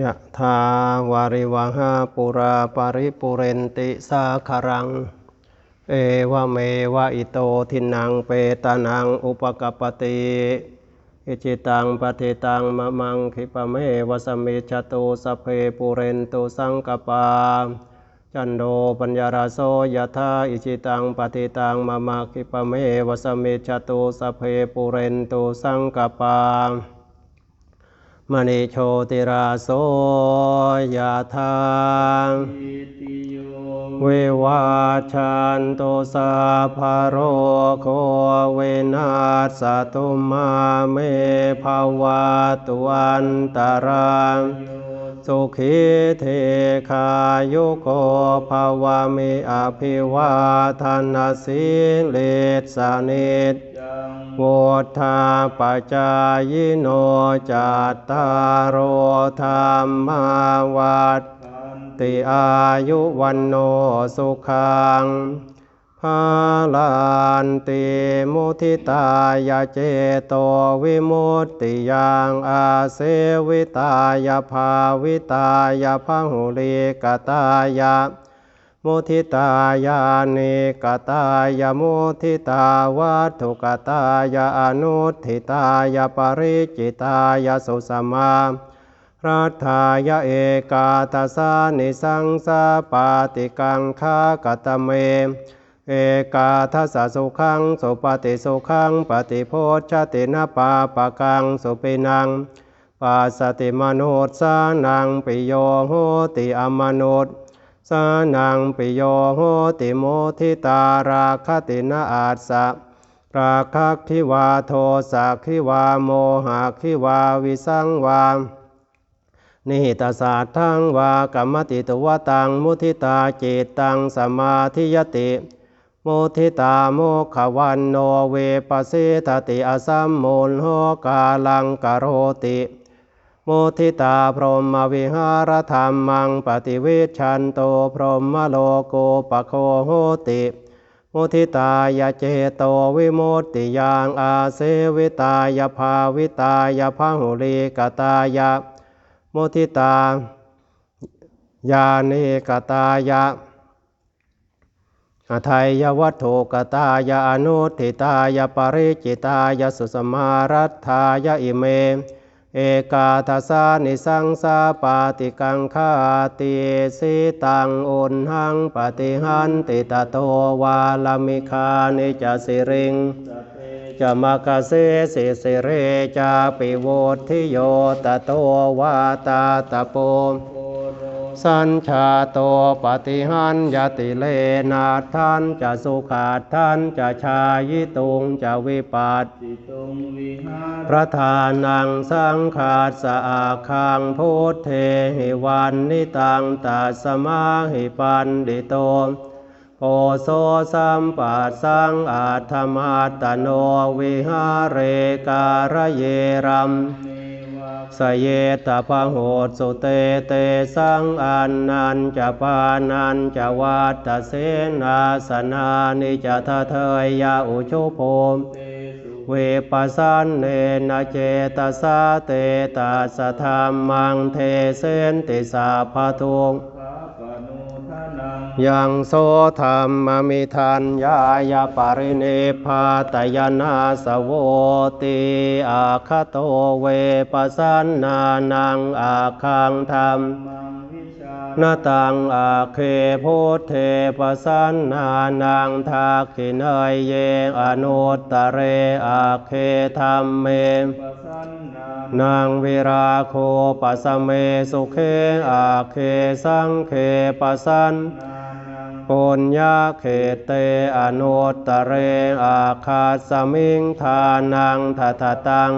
ยะทาวาริวหาปุราปาริปุเรนติสาคารัง เอวเมวะอิโตทินังเปตานังอุปกปติอิจิตังปฏิตังมะมังคิปะเมวสมมิจตุสเพปุเรนตุสังกปา จันโดปัญญาราโสยะธาอิจิตังปฏิตังมะมังคิปะเมวสมมิจตุสเพปุเรนตุสังกปา มณีโชติราโสยาทางเววาชันโตสาภโรโคเวนัสตุมาเมภาวะตวันตาราม สุขีเทคายุโกภาวะมิอภิวาทนาสิเลสานิจโวธาปจายโนจัตตารโอธรรมาวัฏติอายุวันโนสุขัง ภาลานติมุทิตายาเจโตวิมุตติยังอาเสวิตายาภาวิตายาพหุลิกตายามุทิตายานิกตายามุทิตาวัตถุกตายาอนุทิตายาปริจิตายาสุสมารัฐายาเอกาทัสานิสังสาปาติกังคากตเม เอกาทัสสะสุขังสุปฏิสุขังปฏิโพชตินาปาปะกังสุปินังปัสสติมโนุษย์สานังปิโยโหติอมโนุษย์สานังปิโยโหติโมทิตาราคตินาอาสะราคักทิวาโทสักขิวาโมหะขิวาวิสังวานิหิตศาสตร์ทั้งวากรรมติตวตังมุทิตาจิตตังสมาธิยติ มุทิตาโมขวันโนเวปสิทติอสัมมูลโหกาลังกโรติมุทิตาพรหมวิหารธรรมังปฏิเวชันโตพรหมโลโกปโคโหติมุทิตายาเจโตวิมุตติยางอาเสวิตายาภาวิตายาพหุลีกตายามุทิตายานิกตายา อทัยยวัตถุกตายาอนุทิตายาปริจิตายาสุสมารัตถายาอิเม เอกาทสานิสังสาปาติกังคาติสิตังอุนหังปฏิหันติตโตวาลามิคานิจสิริงจะมากเสสิสิเรจาปิโวทิโยตโตวาตาตโป สัญชาโตปฏิหันยติเลนาทันจะสุขาทันจะชายิตุงจะวิปัสติตรงวิหารพระทานังสังขาสสะอาคังพุทเทหิวันนิตังตัสมาหิปันดิโตโพโซสัมปัสสังอาธมาตโนวิหาเรการะเยรัม สเยตาพโหดสุเตเตสังอันนันจะปานันจะวัตเสนาสนานิจะทะเทยยาอุชุโภมเวปัสสันเนนเจตสาเตตาสะธรรมังเทเสนติสาภาทุง ยังโสธรรมมิทัญญายาปริเนพาตยนาสโวติอาคโตเวปัสันนานังอาคังธรรมนาตังอาเคโพเทปสันนานังทักขินยเยอนุตตะเรอาเคธรรมเมนางวิราโคปสเมสุเคอาเคสังเคปัสันนา ปุญญาเขเตอนุตตะเรอาคาสมิงทานังทัตตัง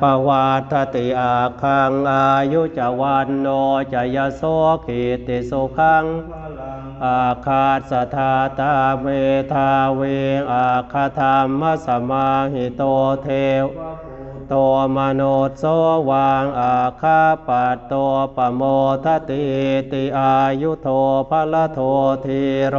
ปวัตติอาคังอายุจวันโนจยโสขิติสุขังอาคาสทาตาเมทาเวอาคาธรรมสมาหิโตเทว โตมโนโสวางอาคาปัตโตปโมทติติอายุโทภละโททีโร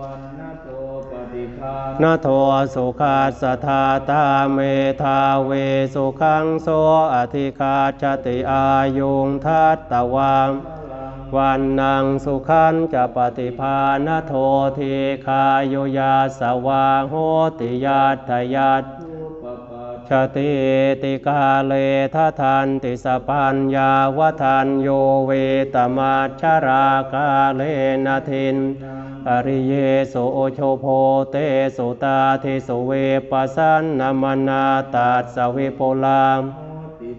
วันโตปฏิภานนาโทสุขาสธาตาเมธาเวสุขังโสอธิคาชติอายุงทัตตวามลังวันนังสุขันจะปฏิภาณโททีคายุยาสวาโหติยาทยัตรูปปัจ ชติติกาเลทัทันติสปัญญาวทันโยเวตมาชรากาเลนะทินอริเยสุโอโชโพเตสุตาทิสุเวปัสสันนมนาตัสวิโปลาม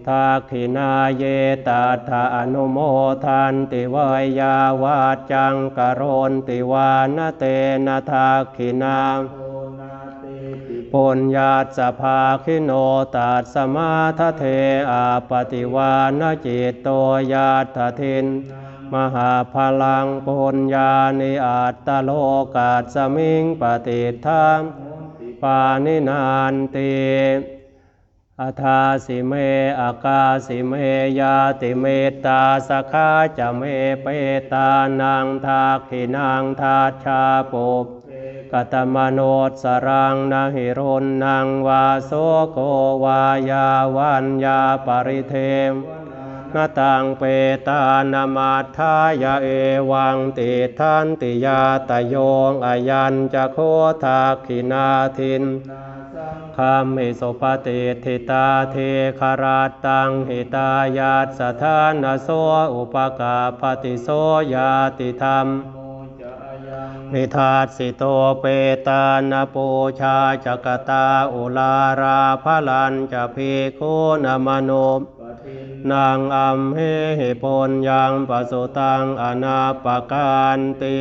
ทักขินาเยตัทธาอนุโมทันติวายาวาจังกโรนติวานเตนะทักขินา ปุญญาสภาคิโนตัสสมาทเทอาปฏิวานจิตโตยาตทิน มหาพลังปุญญาณิอัตตโลกาสมิงปฏิทามปานินานติอัธาสิเม อากาสิเม ยาติเมตตาสขาจะเมเปตานังทาขินังทาชาปุป กตมโนตสรังนาหิรุนนังวาโสโกวายาวันยาปริเทมนาตังเปตานามาทายาเอวังติทันติยาตโยงอายัญจะโคทาขินาทินนาสังคามิสุปฏิทิตาเทคาราตังหิตายาตสถานโสอุปกาปฏิโสยาติธรรม นิทาสิโตเปตานาปูชาจักตาอุลาราพลันจะพีโคนามโนปฏินางอัมเหหิปนยังปสุตังอนาปการติ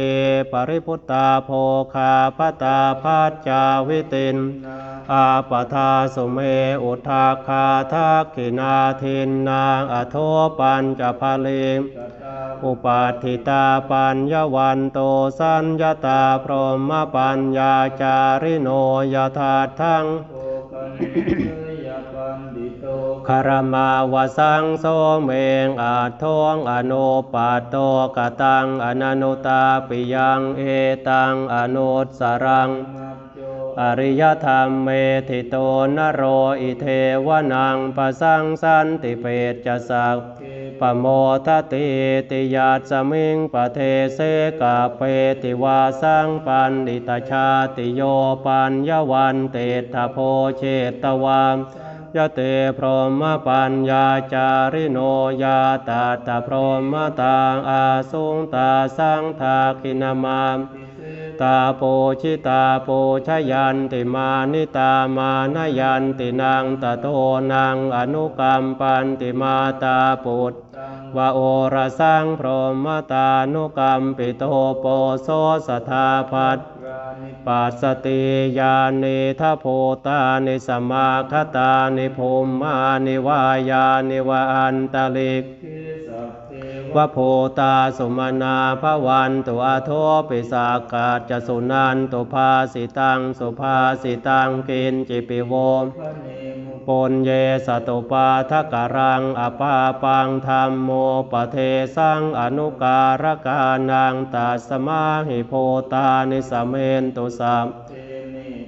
ปริพุตตาโภคาปตาพัจจาวิติน อาปทาสุเมอุทาคาทักขินาทินนางอโทปัญจพลิง อุปัฏฐิตาปัญญวันโตสัญญาตาพรหมปัญญาจาริโนยถาทังโภกันเยยปันดิโตคารมาวสังโสเมงอาทองอโนปัตโตกตังอนันุตาปิยังเอตังอนุสสรังมัจโจอริยธรรมเมธิโตนโรอิเทวนังปสังสันติเปตจะสักเท ปโมทติติยาสมิงปเทเสกาเปติวาสังปันดิตชาติโยปัญญวันเตถะโพเชตวามยะเตพรหมปัญญาจาริโนยาตาตาพรหมตังอาสุงตาสังทาคินามาม ตาโปชิตาโปชยันติมานิตามานยันตินางตะโตนางอนุกรรมปันติมาตาปุตวโอระสังพรหมตานุกรรมปิโตโปโสสทาพัตปัสติยานิทัพโพตานิสมมาคตานิภูมิมานิวายานิวะอันตลิก วโพตาสุมานาภวันตุอาโทปิสากาจสุนันตุภาสิตังสุภาสิตังกินจิปิโวมปนเยสตุปาทการังอปาปังธรรมโมปเทสังอนุการกานังตัสมาหิโพตานิสเมนตุสัม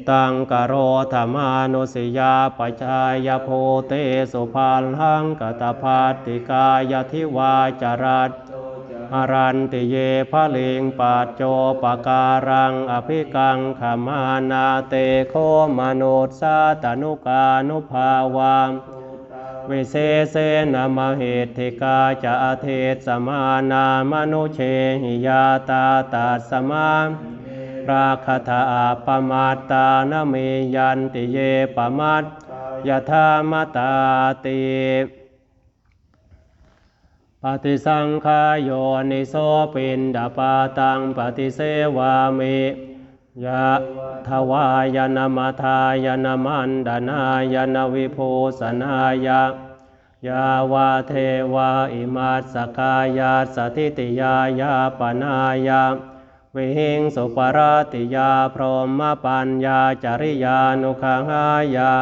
ตังกโรธรรมานุสิยาปชายโพเตสุพันหังกตภาติกายทิวาจรัตอรันติเยพะลิงปัจโจปการังอภิกังขมานาเตโคมนุสสาตนุกานุภาวามวิเศเสนมเหติกาจะอเทศสมานามนุเชหิยาตาตัสมาม ราคาถาปมาตานเมยันติเยปมัตยยธามตาติปฏิสังขายโยนิโสปินดาปาตังปฏิเสวามิยะทวายนามัทายนามันดานายนวิภูสนายะยาวาเทวาอิมาสสกายาสถิติยายาปนายา วิหิงสุปาราติยาพรหมปัญญาจริยานุขังหายา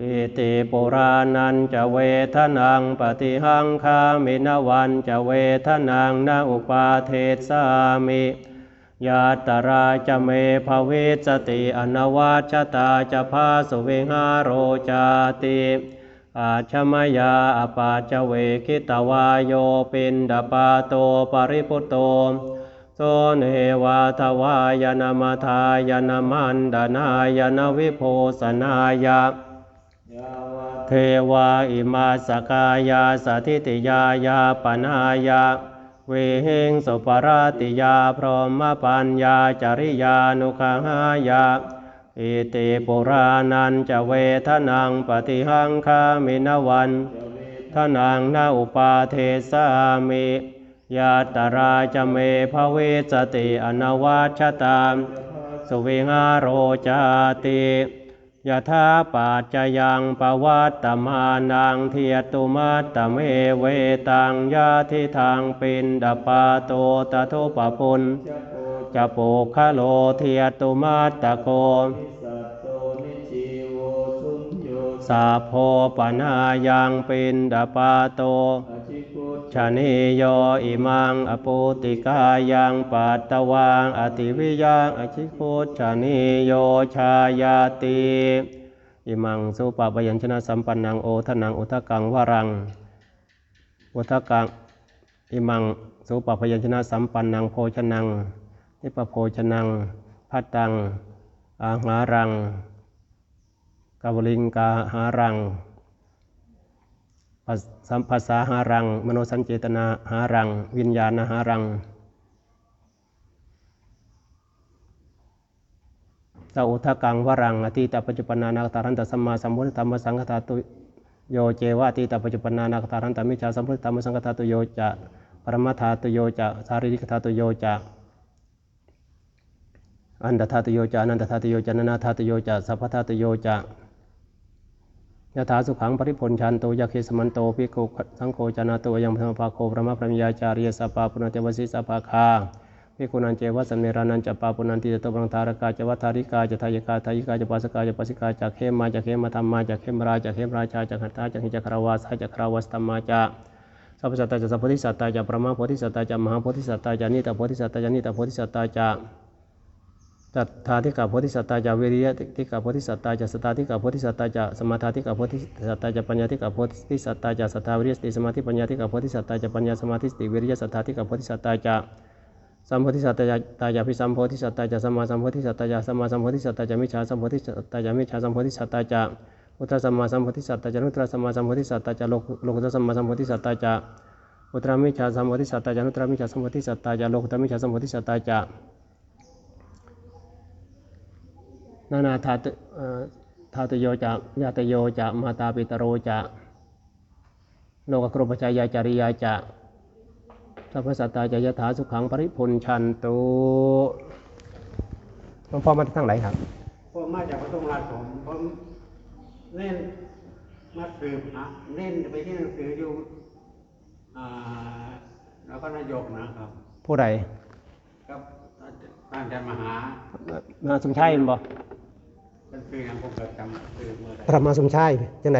อิติปุรานันจะเวทนังปฏิหังคามินวันจะเวทนังนาอุปาเทสามิยาตราจะเมภเวสติอนวัชตาจะพาสุเวหาโรจาติอาชมายาอปาจเวคิตวายโยปินดาปาโตปริพุโต โสเนวาทวายนามาทายนามันดานายนวิโพสนายะยาเทวาอิมาสกายาสถิติยายาปนายะเวหิงสุปราติยาพรหมปัญญาจริยานุขหายะอิติปุรานันจะเวทนังปฏิหังคามินวันทนังนาอุปาเทสามิ ยาตราจเมภเวสติอนวัชตามสุวิหาโรจาติยะธาปัจจยังปวัตตมานังเทียตุมัตตเมเวตังยาทิทางปินดปาโตตะทุปปุนจะโปคะโลเทียตุมัตตโกนิสัตโตนิชีโวสุญาโพปนายังปินดปาโต ชิกุตชานิโยอิมังอปุติกายังปัตตวังอติวิยังอชิคุชานิโยชายาติอิมังสุปปยัญชนะสัมปันนังโอทนังอุทกังวรังอุทกังอิมังสุปปยัญชนะสัมปันนังโภชนังนิปโภชนังพัตตังอาหารังกาวลิงกาหารัง สัมภาษาหารัง มโนสัญเจตนาหารัง วิญญาณหารังสาอุทกังวรังอติตปัจจุปนานาคตารันตสัมมาสัมพุทธธรรมสังฆทาตุโยเจวะอติตปัจจุปนานาคตารันตมิจฉาสัมพุทธธรรมสังฆทาตุโยจะปรมัตถาตุโยจะสารีริกธาตุโยจะอันตธาตุโยจะอนันตธาตุโยจะนานาธาตุโยจะสัพพธาตุโยจะ ยถาสุขังปริพลชันโตยาเคสมันโตภิกขุสังโฆจนาโตยังพรรมภาโคพระมพระมยาจาริยสปาปุณเทวสิสปาคาภิกขุนันเจวะสัมเมรานันจปาปุนันติจตุบังทารกาจวัฏาริกาจทายกาทายิกาจปัสกาจปัสิกาจเขมมาจเขมมาธรรมมาจเขมราจเขมราชาจะขันตาจะหิจะคราวาสาจคราวาสธรรมาจสัพพสัตตาจะสัพพทิสัตตาจะปรมาโพธิสัตตาจะมหาโพธิสัตตาจะนิตาโพธิสัตตาจะนิตาโพธิสัตตาจะ จัตถาธิกาโพธิสัตตาจาวิริยะธิกาโพธิสัตตาจาสตาธิกาโพธิสัตตาจาสมาธาธิกาโพธิสัตตาจาปัญญาธิกาโพธิสัตตาจาสัทธาวิริยสติสมาธิปัญญาธิกาโพธิสัตตาจาปัญญาสมาธิสติวิริยสัทธาธิกาโพธิสัตตาจาสัมโพธิสัตตาจาพิสัมโพธิสัตตาจาสัมมาสัมโพธิสัตตาจาสัมมาสัมโพธิสัตตาจามิจฉาสัมโพธิสัตตาจามิจฉาสัมโพธิสัตตาจาอุตตรสัมมาสัมโพธิสัตตาจานุตรสัมมาสัมโพธิสัตตาจาโลกุตรสัมมาสัมโพธิสัตตาจาอุตตรมิจฉาสัมโพธิสัตตาจานุตตรมิจฉาสัมโพธิสัตตาจาโลกุตตรมิจฉาสัมโพธิสัตตาจา นานาธาตุเอ่อธาตุโยจะญาตโยจะมาตาปิตโรจะโลกครุปชายาจาริยาจะสัพพสัตตาจะยถาสุขังปริพุนชันตุหลวงพ่อมาทางไหนครับผมมาจากพระตงราชผมผมเล่นมาสืบหาเล่นไปที่หนังสืออยู่อ่าแล้วก็นายกนะครับ ผู้ใดกับท่านอาจารย์มหา มาสมชัยแม่นคือย่างผมก็จำสือเมื่อไหร่พระมาสมชายจังได